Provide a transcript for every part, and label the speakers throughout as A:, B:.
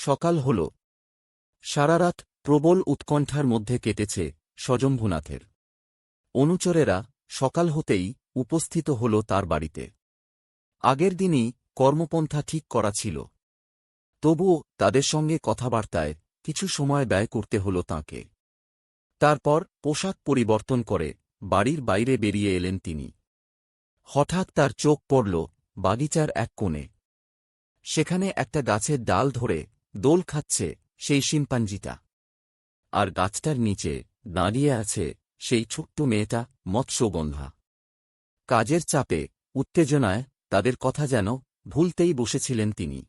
A: সকাল হল। সারারাত প্রবল উৎকণ্ঠার মধ্যে কেটেছে স্বজম্ভুনাথের। অনুচরেরা সকাল হতেই উপস্থিত হল তার বাড়িতে। আগের দিনই কর্মপন্থা ঠিক করা ছিল। তবুও তাদের সঙ্গে কথাবার্তায় কিছু সময় ব্যয় করতে হল তাঁকে। তারপর পোশাক পরিবর্তন করে বাড়ির বাইরে বেরিয়ে এলেন তিনি। হঠাৎ তার চোখ পড়ল বাগিচার এক কোণে। সেখানে একটা গাছের ডাল ধরে দোল খাচ্ছে সেই শিম্পাঞ্জিটা। আর গাছটার নিচে দাঁড়িয়ে আছে সেই ছোট্ট মেয়েটা মৎস্যগন্ধা। কাজের চাপে, উত্তেজনায় তাদের কথা যেন ভুলতেই বসেছিলেন তিনি।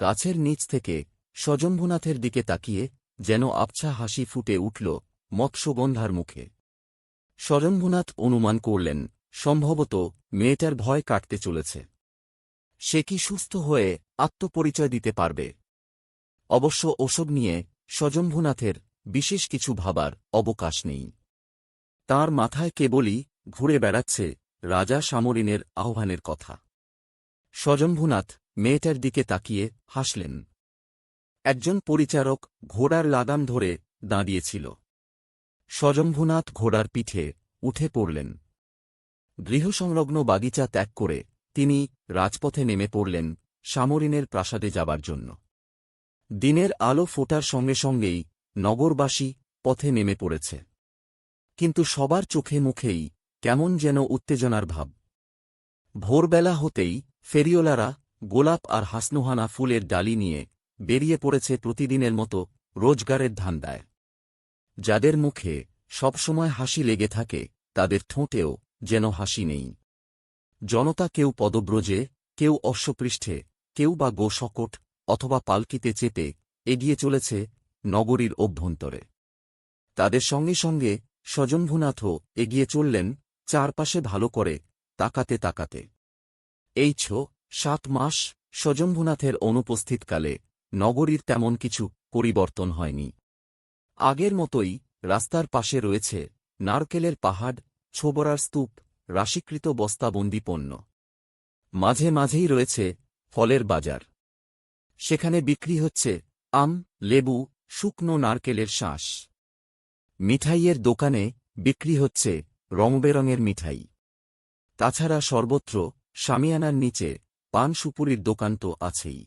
A: গাছের নিচ থেকে স্বজম্ভুনাথের দিকে তাকিয়ে যেন আবছা হাসি ফুটে উঠল মৎস্যগন্ধার মুখে। স্বজম্ভুনাথ অনুমান করলেন, সম্ভবত মেয়েটার ভয় কাটতে চলেছে। সে কি সুস্থ হয়ে আত্মপরিচয় দিতে পারবে? অবশ্য ওসব নিয়ে স্বজম্ভুনাথের বিশেষ কিছু ভাবার অবকাশ নেই। তার মাথায় কেবলই ঘুরে বেড়াচ্ছে রাজা সামরিনের আহ্বানের কথা। স্বজম্ভুনাথ মেয়েটার দিকে তাকিয়ে হাসলেন। একজন পরিচারক ঘোড়ার লাগাম ধরে দাঁড়িয়েছিল। স্বজম্ভুনাথ ঘোড়ার পিঠে উঠে পড়লেন। গৃহসংলগ্ন বাগিচা ত্যাগ করে তিনি রাজপথে নেমে পড়লেন সামরিনের প্রাসাদে যাবার জন্য। দিনের আলো ফোটার সঙ্গে সঙ্গেই নগরবাসী পথে নেমে পড়েছে। কিন্তু সবার চোখে মুখেই কেমন যেন উত্তেজনার ভাব। ভোরবেলা হতেই ফেরিওলারা গোলাপ আর হাসনুহানা ফুলের ডালি নিয়ে বেরিয়ে পড়েছে প্রতিদিনের মতো রোজগারের ধান্দায়। যাদের মুখে সবসময় হাসি লেগে থাকে, তাদের ঠোঁটেও যেন হাসি নেই। জনতা কেউ পদব্রজে, কেউ অশ্বপৃষ্ঠে, কেউ বা গোশকট অথবা পালকিতে চেপে এগিয়ে চলেছে নগরীর অভ্যন্তরে। তাদের সঙ্গে সঙ্গে স্বজম্ভুনাথও এগিয়ে চললেন চারপাশে ভালো করে, তাকাতে তাকাতে। এই ছো, সাত মাস স্বজম্ভুনাথের অনুপস্থিতকালে নগরীর তেমন কিছু পরিবর্তন হয়নি। আগের মতোই রাস্তার পাশে রয়েছে নারকেলের পাহাড়, ছোবরার স্তূপ, রাশিকৃত বস্তাবন্দি পণ্য মাঝে মাঝেই রয়েছে ফলের বাজার। সেখানে বিক্রি হচ্ছে আম, লেবু, শুকনো নারকেলের শাঁস। মিঠাইয়ের দোকানে বিক্রি হচ্ছে রংবেরঙের মিঠাই। তাছাড়া সর্বত্র সামিয়ানার নিচে পান সুপুরির দোকান তো আছেই।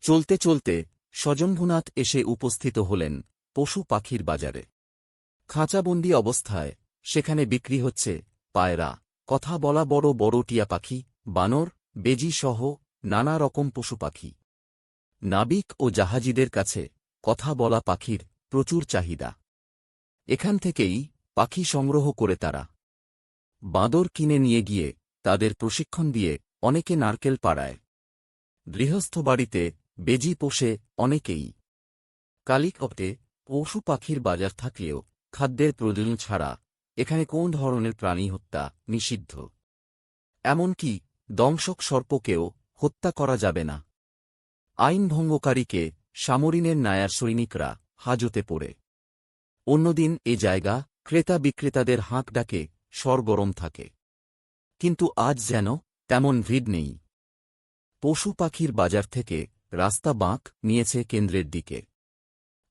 A: চলতে চলতে স্বজম্ভুনাথ এসে উপস্থিত হলেন পশু পাখির বাজারে। খাঁচাবন্দি অবস্থায় সেখানে বিক্রি হচ্ছে পায়রা। কথা বলা বড় বড় টিয়া পাখি, বানর, বেজি সহ নানা রকম পশু পাখি। নাবিক ও জাহাজিদের কাছে কথা বলা পাখির প্রচুর চাহিদা। এখান থেকেই পাখি সংগ্রহ করে তারা। বাঁদর কিনে নিয়ে গিয়ে তাদের প্রশিক্ষণ দিয়ে অনেকে নারকেল পাড়ায়। গৃহস্থ বাড়িতে বেজি পোষে অনেকেই। কালিকপটে পশু পাখির বাজার থাকলেও খাদ্যের প্রয়োজন ছাড়া এখানে কোন ধরনের প্রাণী হত্যা নিষিদ্ধ? এমনকি দংশক সর্পকেও হত্যা করা যাবে না। আইন ভঙ্গকারীকে সামরিনের নায়ার সৈনিকরা হাজতে পড়ে। অন্যদিন এ জায়গা ক্রেতা বিক্রেতাদের হাঁক ডাকে সরগরম থাকে। কিন্তু আজ যেন তেমন ভিড় নেই। পশু পাখির বাজার থেকে রাস্তা বাঁক নিয়েছে কেন্দ্রের দিকে।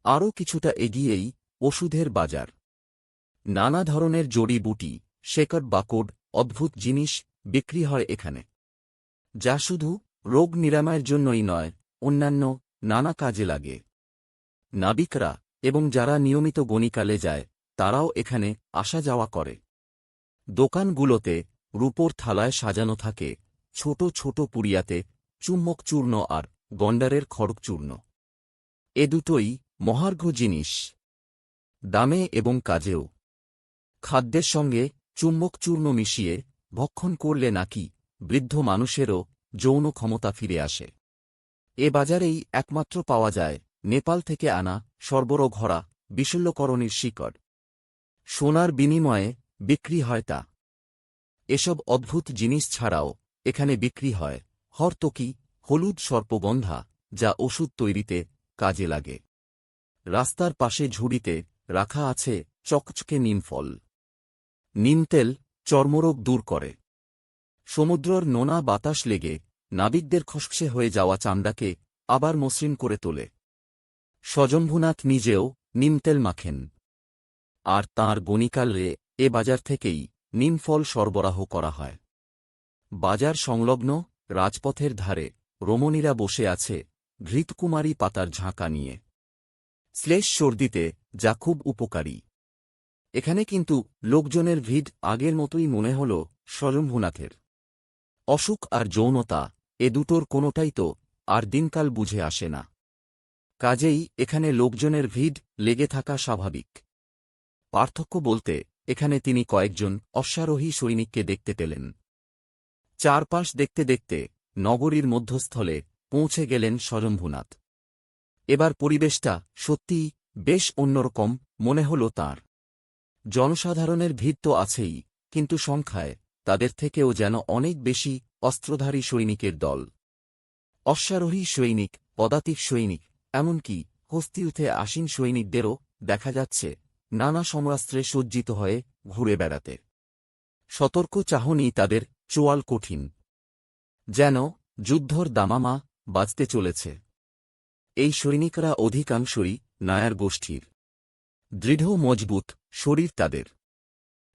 A: আরও কিছুটা এগিয়েই ওষুধের বাজার। নানা ধরনের জড়িবুটি শেকড় বাকড়, অদ্ভুত জিনিস বিক্রি হয় এখানে। যা শুধু রোগ নিরাময়ের জন্যই নয় অন্যান্য নানা কাজে লাগে। নাবিকরা এবং যারা নিয়মিত গণিকালে যায়, তারাও এখানে আসা যাওয়া করে। দোকানগুলোতে রূপোর থালায় সাজানো থাকে ছোট ছোট পুরিয়াতে চুম্বক চূর্ণ আর গন্ডারের খড়গ চূর্ণ। এ দুটোই মহার্ঘ জিনিস। দামে এবং কাজেও। খাদ্যের সঙ্গে চুম্বক চূর্ণ মিশিয়ে ভক্ষণ করলে নাকি বৃদ্ধ মানুষেরও যৌন ক্ষমতা ফিরে আসে। এ বাজারেই একমাত্র পাওয়া যায় নেপাল থেকে আনা সর্বর ঘরা বিশল্যকরণীর শিকড়। সোনার বিনিময়ে বিক্রি হয় তা। এসব অদ্ভুত জিনিস ছাড়াও এখানে বিক্রি হয় হরতকি, হলুদ সর্পগন্ধা যা ওষুধ তৈরিতে কাজে লাগে। রাস্তার পাশে ঝুড়িতে রাখা আছে চকচকে নিমফল। নিমতেল চর্মরোগ দূর করে। সমুদ্রর নোনা বাতাস লেগে নাবিকদের খসখসে হয়ে যাওয়া চামড়াকে আবার মসৃণ করে তোলে। স্বজম্ভুনাথ নিজেও নিমতেল মাখেন। আর তাঁর গণিকালে এ বাজার থেকেই নিমফল সরবরাহ করা হয়। বাজার সংলগ্ন রাজপথের ধারে রমণীরা বসে আছে ঘৃতকুমারী পাতার ঝাঁকা নিয়ে। শ্লেষ সর্দিতে যা খুব উপকারী। এখানে কিন্তু লোকজনের ভিড় আগের মতোই মনে হল স্বয়ম্ভুনাথের অসুখ আর যৌনতা এ দুটোর কোনোটাই তো আর দিনকাল বুঝে আসে না। কাজেই এখানে লোকজনের ভিড় লেগে থাকা স্বাভাবিক। পার্থক্য বলতে, এখানে তিনি কয়েকজন অশ্বারোহী সৈনিককে দেখতে পেলেন। চারপাশ দেখতে দেখতে নগরীর মধ্যস্থলে পৌঁছে গেলেন স্বয়ম্ভুনাথ। এবার পরিবেশটা সত্যিই বেশ অন্যরকম মনে হল তার। জনসাধারণের ভিড় তো আছেই, কিন্তু সংখ্যায় তাদের থেকেও যেন অনেক বেশি অস্ত্রধারী সৈনিকের দল। অশ্বারোহী সৈনিক, পদাতিক সৈনিক, এমনকি হস্তিউথে আসীন সৈনিকদেরও দেখা যাচ্ছে, নানা সমরাস্ত্রে সজ্জিত হয়ে ঘুরে বেড়াতে। সতর্ক চাহনি তাদের চোয়াল কঠিন। যেন যুদ্ধর দামামা বাজতে চলেছে। এই সৈনিকরা অধিকাংশই নায়ার গোষ্ঠীর। দৃঢ় মজবুত শরীর তাদের।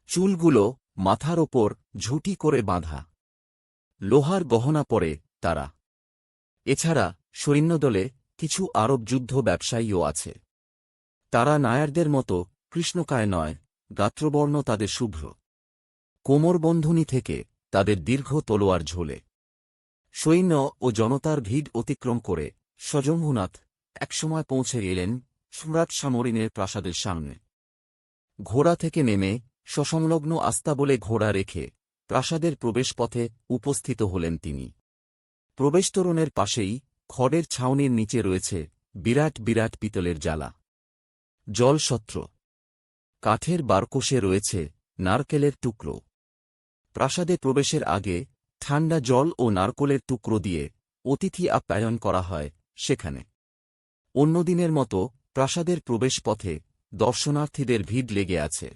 A: চুলগুলো মাথার ওপর ঝুটি করে বাঁধা। লোহার গহনা পরে তারা। এছাড়া সৈন্যদলে কিছু আরব যুদ্ধ ব্যবসায়ীও আছে। তারা নায়ারদের মতো কৃষ্ণকায় নয়, গাত্রবর্ণ তাদের শুভ্র। কোমরবন্ধনী থেকে তাদের দীর্ঘ তলোয়ার ঝোলে। সৈন্য ও জনতার ভিড় অতিক্রম করে সজম্ভুনাথ একসময় পৌঁছে গেলেন সম্রাট সামরিনের প্রাসাদের সামনে। ঘোড়া থেকে নেমে সসংলগ্ন আস্তা বলে ঘোড়া রেখে প্রাসাদের প্রবেশপথে উপস্থিত হলেন তিনি। প্রবেশতোরণের পাশেই খড়ের ছাউনির নিচে রয়েছে বিরাট বিরাট পিতলের জ্বালা। জলসত্র কাঠের বারকোষে রয়েছে নারকেলের টুকরো। প্রাসাদে প্রবেশের আগে ঠান্ডা জল ও নারকলের টুকরো দিয়ে অতিথি আপ্যায়ন করা হয় সেখানে। অন্যদিনের মতো প্রাসাদের প্রবেশপথে দর্শনার্থীদের ভিড় লেগে আছে।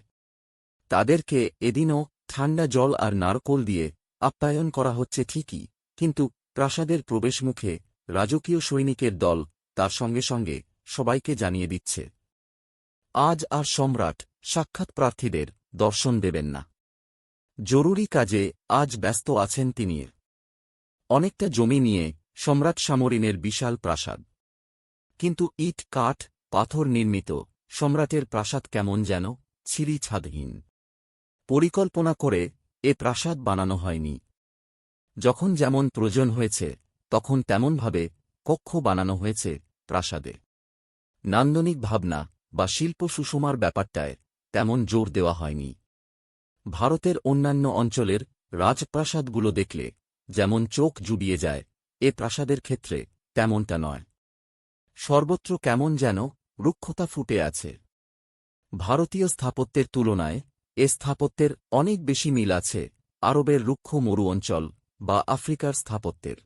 A: তাদেরকে এদিনও ঠান্ডা জল আর নারকোল দিয়ে আপ্যায়ন করা হচ্ছে ঠিকই, কিন্তু প্রাসাদের প্রবেশমুখে রাজকীয় সৈনিকের দল তার সঙ্গে সঙ্গে সবাইকে জানিয়ে দিচ্ছে। আজ আর সম্রাট সাক্ষাৎ প্রার্থীদের দর্শন দেবেন না। জরুরি কাজে আজ ব্যস্ত আছেন তিনি। অনেকটা জমি নিয়ে সম্রাট সামরিনের বিশাল প্রাসাদ। কিন্তু ইট, কাঠ, পাথর নির্মিত সম্রাটের প্রাসাদ কেমন যেন ছিরি ছাদহীন পরিকল্পনা করে এ প্রাসাদ বানানো হয়নি। যখন যেমন প্রয়োজন হয়েছে, তখন তেমনভাবে কক্ষ বানানো হয়েছে প্রাসাদে। নান্দনিক ভাবনা বা শিল্প সুষমার ব্যাপারটায় তেমন জোর দেওয়া হয়নি। ভারতের অন্যান্য অঞ্চলের রাজপ্রাসাদগুলো দেখলে যেমন চোখ জুড়িয়ে যায়, এ প্রাসাদের ক্ষেত্রে তেমনটা নয়। সর্বত্র কেমন যেন রুক্ষতা ফুটে আছে। ভারতীয় স্থাপত্যের তুলনায় এ স্থাপত্যের অনেক বেশি মিল আছে আরবের রুক্ষ মরু অঞ্চল বা আফ্রিকার স্থাপত্যের।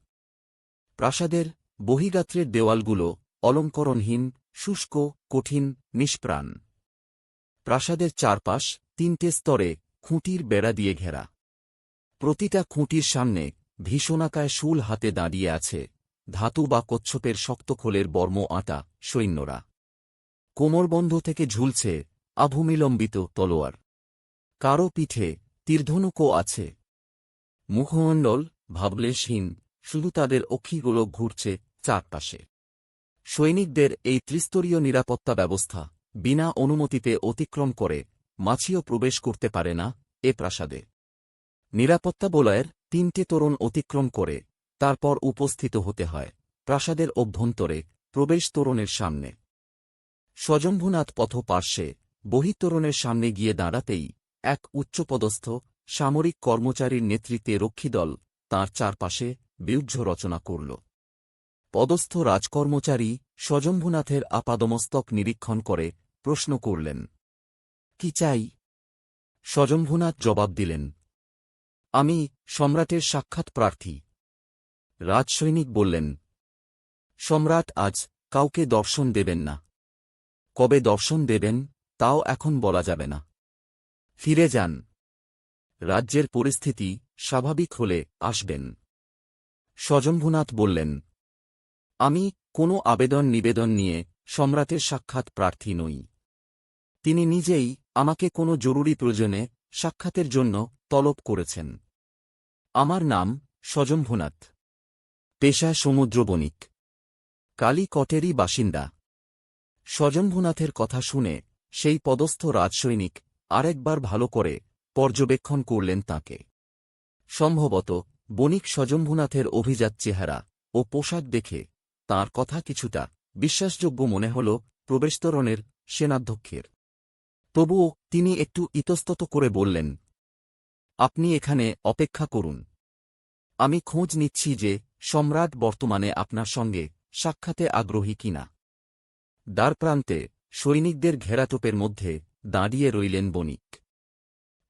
A: প্রাসাদের বহিগাত্রের দেওয়ালগুলো অলঙ্করণহীন, শুষ্ক, কঠিন, নিষ্প্রাণ। প্রাসাদের চারপাশ তিনটে স্তরে খুঁটির বেড়া দিয়ে ঘেরা। প্রতিটা খুঁটির সামনে ভীষণাকায় শুল হাতে দাঁড়িয়ে আছে ধাতু বা কচ্ছপের শক্ত খোলের বর্ম আটা সৈন্যরা। কোমরবন্ধ থেকে ঝুলছে আভূমিলম্বিত তলোয়ার। কারও পিঠে তীর্ধনুকও আছে। মুখমণ্ডল ভাবলেশহীন, শুধু তাদের অক্ষিগুলো ঘুরছে চারপাশে। সৈনিকদের এই ত্রিস্তরীয় নিরাপত্তা ব্যবস্থা বিনা অনুমতিতে অতিক্রম করে মাছিও প্রবেশ করতে পারে না এ প্রাসাদে। নিরাপত্তা বলয়ের তিনটে তোরণ অতিক্রম করে তারপর উপস্থিত হতে হয় প্রাসাদের অভ্যন্তরে প্রবেশ তোরণের সামনে। স্বজম্ভুনাথ পথ পার্শ্বে বহিতোরণের সামনে গিয়ে দাঁড়াতেই এক উচ্চপদস্থ, সামরিক কর্মচারীর নেতৃত্বে রক্ষীদল তাঁর চারপাশে বিউজ্জ রচনা করল। পদস্থ রাজকর্মচারী স্বজম্ভুনাথের আপাদমস্তক নিরীক্ষণ করে প্রশ্ন করলেন, কি চাই? স্বজম্ভুনাথ জবাব দিলেন, আমি সম্রাটের সাক্ষাৎ প্রার্থী। রাজসৈনিক বললেন, সম্রাট আজ কাউকে দর্শন দেবেন না। কবে দর্শন দেবেন তাও এখন বলা যাবে না। ফিরে যান। রাজ্যের পরিস্থিতি স্বাভাবিক হলে আসবেন। স্বজম্ভুনাথ বললেন, আমি কোনো আবেদন নিবেদন নিয়ে সম্রাটের সাক্ষাৎ প্রার্থী নই। তিনি নিজেই আমাকে কোনো জরুরি প্রয়োজনে সাক্ষাতের জন্য তলব করেছেন। আমার নাম সজম্ভুনাথ পেশা সমুদ্র বণিক কালীকটেরই বাসিন্দা। সজম্ভুনাথের কথা শুনে সেই পদস্থ রাজসৈনিক আরেকবার ভালো করে পর্যবেক্ষণ করলেন তাকে। সম্ভবত বণিক সজম্ভুনাথের অভিজাত চেহারা ও পোশাক দেখে তার কথা কিছুটা বিশ্বাসযোগ্য মনে হল প্রবেশতরণের সেনাধ্যক্ষের। তবুও তিনি একটু ইতস্তত করে বললেন, আপনি এখানে অপেক্ষা করুন। আমি খোঁজ নিচ্ছি যে সম্রাট বর্তমানে আপনার সঙ্গে সাক্ষাতে আগ্রহী কিনা। দ্বারপ্রান্তে সৈনিকদের ঘেরাটোপের মধ্যে দাঁড়িয়ে রইলেন বণিক।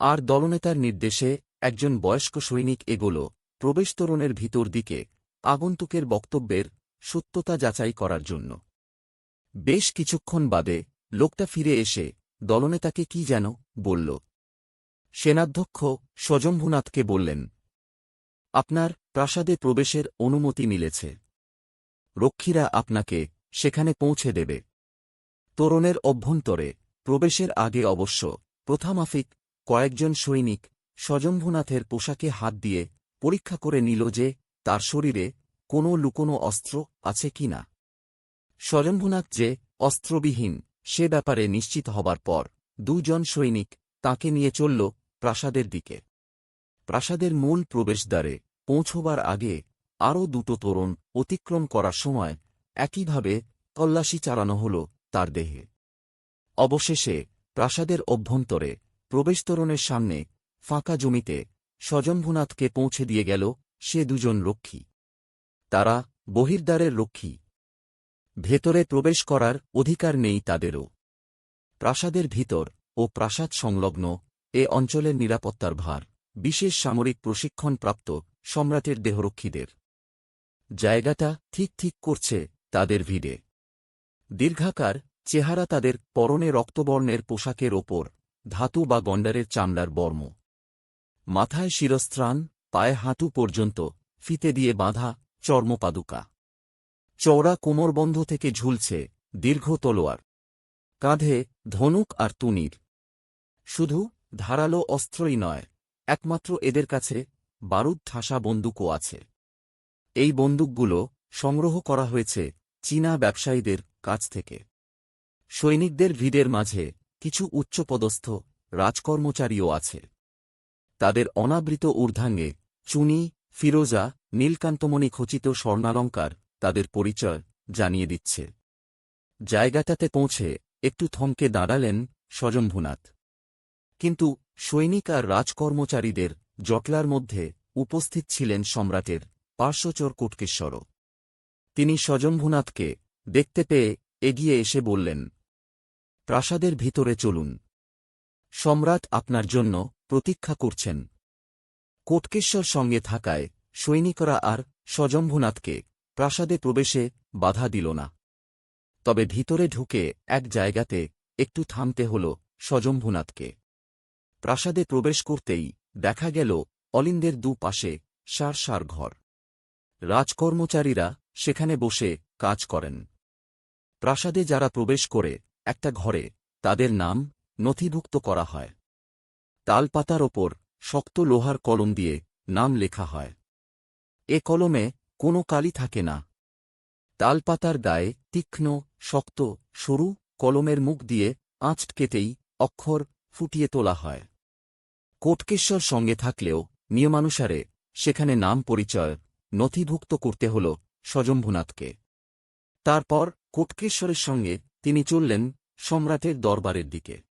A: আর দলনেতার নির্দেশে একজন বয়স্ক সৈনিক এগোল, প্রবেশতরণের ভিতর দিকে আগন্তুকের বক্তব্যের সত্যতা যাচাই করার জন্য। বেশ কিছুক্ষণ বাদে লোকটা ফিরে এসে দলনেতাকে কি যেন বলল। সেনাধ্যক্ষ সজম্ভুনাথকে বললেন, আপনার প্রাসাদে প্রবেশের অনুমতি মিলেছে। রক্ষীরা আপনাকে সেখানে পৌঁছে দেবে। তোরণের অভ্যন্তরে প্রবেশের আগে অবশ্য প্রথামাফিক কয়েকজন সৈনিক সজম্ভুনাথের পোশাকে হাত দিয়ে পরীক্ষা করে নিল যে তার শরীরে কোনো লুকোনো অস্ত্র আছে কি না। স্বয়ম্ভুনাথ যে অস্ত্রবিহীন, সে ব্যাপারে নিশ্চিত হবার পর দুজন সৈনিক তাকে নিয়ে চলল প্রাসাদের দিকে। প্রাসাদের মূল প্রবেশদ্বারে পৌঁছবার আগে আরও দুটো তোরণ অতিক্রম করার সময় একইভাবে তল্লাশি চালানো হল তার দেহে। অবশেষে, প্রাসাদের অভ্যন্তরে, প্রবেশতোরণের সামনে, ফাঁকা জমিতে, স্বজম্ভুনাথকে পৌঁছে দিয়ে গেল সে দুজন রক্ষী। তারা বহির্দ্বারের রক্ষী। ভেতরে প্রবেশ করার অধিকার নেই তাদেরও। প্রাসাদের ভিতর ও প্রাসাদ সংলগ্ন এ অঞ্চলের নিরাপত্তার ভার, বিশেষ সামরিক প্রশিক্ষণপ্রাপ্ত সম্রাটের দেহরক্ষীদের। জায়গাটা ঠিক ঠিক করছে তাদের ভিড়ে। দীর্ঘাকার চেহারা তাদের পরনে রক্তবর্ণের পোশাকের ওপর, ধাতু বা গন্ডারের চামড়ার বর্ম। মাথায় শিরস্ত্রাণ, পায়ে হাঁটু পর্যন্ত, ফিতে দিয়ে বাঁধা চর্মপাদুকা। চওড়া কোমরবন্ধ থেকে ঝুলছে দীর্ঘ তলোয়ার। কাঁধে ধনুক আর তুনির। শুধু ধারালো অস্ত্রই নয়, একমাত্র এদের কাছে বারুদ ঠাসা বন্দুকও আছে। এই বন্দুকগুলো সংগ্রহ করা হয়েছে চীনা ব্যবসায়ীদের কাছ থেকে। সৈনিকদের ভিড়ের মাঝে কিছু উচ্চপদস্থ রাজকর্মচারীও আছে। তাদের অনাবৃত ঊর্ধ্বাঙ্গে চুনি, ফিরোজা, নীলকান্তমণি খচিত স্বর্ণালঙ্কার তাদের পরিচয় জানিয়ে দিচ্ছে। জায়গাটাতে পৌঁছে একটু থমকে দাঁড়ালেন স্বজম্ভুনাথ কিন্তু সৈনিক আর রাজকর্মচারীদের জটলার মধ্যে উপস্থিত ছিলেন সম্রাটের পার্শ্বচর কুটকেশ্বরও। তিনি স্বজম্ভুনাথকে দেখতে পেয়ে এগিয়ে এসে বললেন প্রাসাদের ভিতরে চলুন। সম্রাট আপনার জন্য প্রতীক্ষা করছেন। কোটকেশ্বর সঙ্গে থাকায় সৈনিকরা আর স্বজম্ভুনাথকে প্রাসাদে প্রবেশে বাধা দিল না। তবে ভিতরে ঢুকে এক জায়গাতে একটু থামতে হল স্বজম্ভুনাথকে। প্রাসাদে প্রবেশ করতেই দেখা গেল অলিন্দের দু পাশে সার সার ঘর। রাজকর্মচারীরা সেখানে বসে কাজ করেন। প্রাসাদে যারা প্রবেশ করে একটা ঘরে তাদের নাম নথিভুক্ত করা হয়। তালপাতার ওপর শক্ত লোহার কলম দিয়ে নাম লেখা হয়। এ কলমে কোনো কালি থাকে না। তালপাতার গায়ে তীক্ষ্ণ, শক্ত, সরু কলমের মুখ দিয়ে আঁচট কেটেই অক্ষর ফুটিয়ে তোলা হয়। কোটকেশ্বর সঙ্গে থাকলেও নিয়মানুসারে সেখানে নাম পরিচয় নথিভুক্ত করতে হল স্বজম্ভুনাথকে। তারপর কোটকেশ্বরের সঙ্গে তিনি চললেন সম্রাটের দরবারের দিকে।